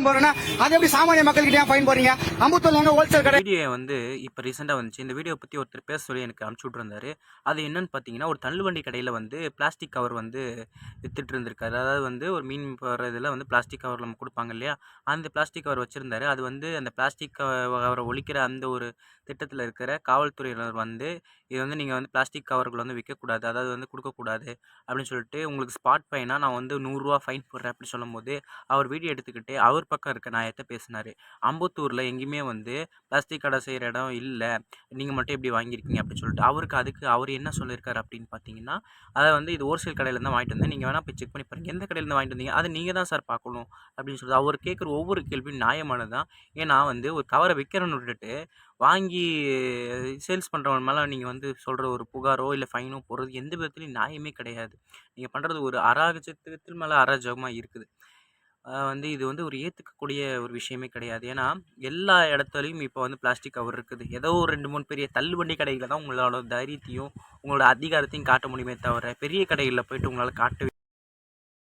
Fine போடுறேன்னா அது எப்படி சாமானிய மக்கள்கிட்ட ஃபைன் போறீங்க? அம்புத்தூர்ல எங்க ஹோல்சேல் கடை வீடியோ வந்து இப்போ ரீசெண்டாக வந்துச்சு. இந்த வீடியோ பற்றி ஒருத்தர் பேச சொல்லி எனக்கு அனுப்பிச்சு விட்ருந்தாரு அது என்னன்னு பார்த்தீங்கன்னா ஒரு தள்ளுவண்டி கடையில் வந்து பிளாஸ்டிக் கவர் வந்து வித்துட்டு இருந்திருக்காரு. அதாவது வந்து ஒரு மீன் போகிற இதில் வந்து பிளாஸ்டிக் கவர் நம்ம கொடுப்பாங்க இல்லையா? அந்த பிளாஸ்டிக் கவர் வச்சுருந்தாரு. அது வந்து அந்த பிளாஸ்டிக் கவரை ஒழிக்கிற அந்த ஒரு திட்டத்தில் இருக்கிற காவல்துறையினர் வந்து இது வந்து நீங்கள் வந்து பிளாஸ்டிக் கவர்கள் வந்து விற்கக்கூடாது அதாவது வந்து கொடுக்கக்கூடாது அப்படின்னு சொல்லிட்டு உங்களுக்கு ஸ்பாட் ஃபைனாக நான் வந்து நூறுரூவா ஃபைன் போடுறேன் அப்படின்னு சொல்லும்போது அவர் வீடியோ எடுத்துக்கிட்டு அவர் பக்கம் இருக்க நாயத்தை பேசினார். அம்பத்தூரில் எங்கேயுமே வந்து பிளாஸ்டிக் கடை செய்கிற இடம் இல்லை. நீங்கள் மட்டும் எப்படி வாங்கியிருக்கீங்க அப்படின்னு சொல்லிட்டு அவருக்கு அதுக்கு அவர் என்ன சொல்லியிருக்காரு அப்படின்னு பார்த்தீங்கன்னா அதை வந்து இது ஹோல்சேல் கடையிலேருந்து வாங்கிட்டு வந்தேன். நீங்கள் வேணால் போய் செக் பண்ணி பாருங்கள் எந்த கடையிலேருந்து வாங்கிட்டு வந்தீங்க? அதை நீங்கள் தான் சார் பார்க்கணும் அப்படின்னு சொல்லிட்டு அவர் கேட்குற ஒவ்வொரு கேள்வியும் நியாயமானது தான் ஏன்னா வந்து ஒரு கவரை விற்கிறேன்னு விட்டுட்டு வாங்கி சேல்ஸ் பண்ணுறவன் மேலே நீங்கள் வந்து சொல்கிற ஒரு புகாரோ இல்லை ஃபைனோ போடுறது எந்த விதத்துலையும் நியாயமே கிடையாது. நீங்கள் பண்ணுறது ஒரு அராஜகத்துக்கு மேலே அராஜகமாக இருக்குது. வந்து இது வந்து ஒரு ஏற்றுக்கக்கூடிய ஒரு விஷயமே கிடையாது. ஏன்னா எல்லா இடத்துலையும் இப்போ வந்து பிளாஸ்டிக் கவர் இருக்குது. ஏதோ ஒரு ரெண்டு மூணு பெரிய தள்ளுவண்டி கடைகளில் தான் உங்களோட தைரியத்தையும் உங்களோட அதிகாரத்தையும் காட்ட முடியுமே தவிர பெரிய கடைகளில் போயிட்டு உங்களால் காட்டு